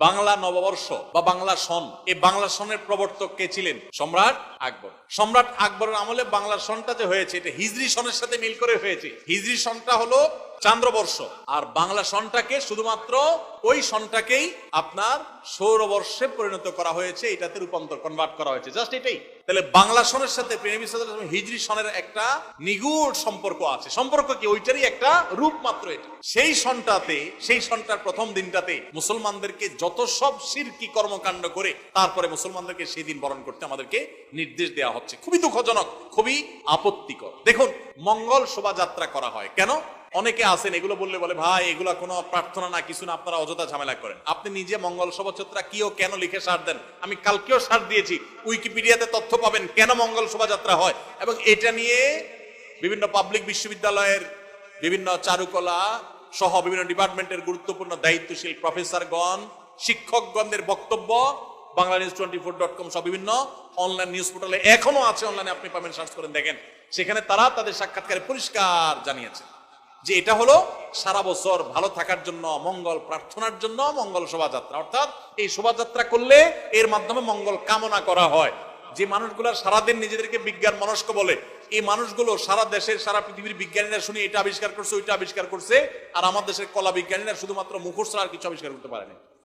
বাংলা নববর্ষ বা বাংলা সন এই বাংলা সনের প্রবর্তক কে ছিলেন? সম্রাট আকবর। সম্রাট আকবরের আমলে বাংলা সনটা যে হয়েছে, এটা হিজরি সনের সাথে মিল করে হয়েছে। হিজরি সনটা হলো চান্দ্রবর্ষ। আর বাংলা সনটাকে শুধুমাত্র ওই সনটাকেই আপনার সৌরবর্ষে পরিণত করা হয়েছে, এটাতে রূপান্তর কনভার্ট করা হয়েছে জাস্ট এটাই। তাহলে বাংলা সনের সাথে হিজরি সনের একটা নিগুড় সম্পর্ক আছে। সম্পর্ক কি? ওইটারই একটা রূপ মাত্র এটা। সেই সনটাতে, সেই সনটার প্রথম দিনটাতে মুসলমানদেরকে যত সব সিরকি কর্মকাণ্ড করে, তারপরে মুসলমানদেরকে সেই দিন বরণ করতে আমাদেরকে নির্দেশ দেওয়া হচ্ছে। খুবই দুঃখজনক, খুবই আপত্তিকর। দেখুন, মঙ্গল শোভাযাত্রা করা হয়। কেন? অনেকে আছেন, এগুলো বললে বলে, ভাই, এগুলো কোনো প্রার্থনা না, কিছু না, আপনারা অযথা ঝামেলা করেন। আপনি নিজে মঙ্গল শোভাযাত্রা কি ও কেন লিখে সার দেন? আমি কালকেও সার দিয়েছি। উইকিপিডিয়াতে তথ্য পাবেন কেন মঙ্গল শোভাযাত্রা হয়। এবং এটা নিয়ে বিভিন্ন পাবলিক বিশ্ববিদ্যালয়ের বিভিন্ন চারুকলা সহ বিভিন্ন ডিপার্টমেন্টের গুরুত্বপূর্ণ দায়িত্বশীল প্রফেসরগণ, শিক্ষকগণদের বক্তব্য Bangla news twenty four dot com সব বিভিন্ন অনলাইন নিউজ পোর্টালে এখনও আছে, অনলাইনে আপনি পাবেন, সার্চ করেন, দেখেন। সেখানে তারা তাদের সাক্ষাৎকারে পরিষ্কার জানিয়েছে যে এটা হলো সারা বছর ভালো থাকার জন্য, মঙ্গল প্রার্থনার জন্য, মঙ্গল শোভাযাত্রা। অর্থাৎ এই শোভাযাত্রা করলে এর মাধ্যমে মঙ্গল কামনা করা হয়। যে মানুষগুলো সারাদিন নিজেদেরকে বিজ্ঞান মনস্ক বলে, এই মানুষগুলো সারা দেশের, সারা পৃথিবীর বিজ্ঞানীরা শুনে এটা আবিষ্কার করছে, ওইটা আবিষ্কার করছে, আর আমার দেশের কলা বিজ্ঞানীরা শুধুমাত্র ছাড়া আর কিছু আবিষ্কার করতে পারেনি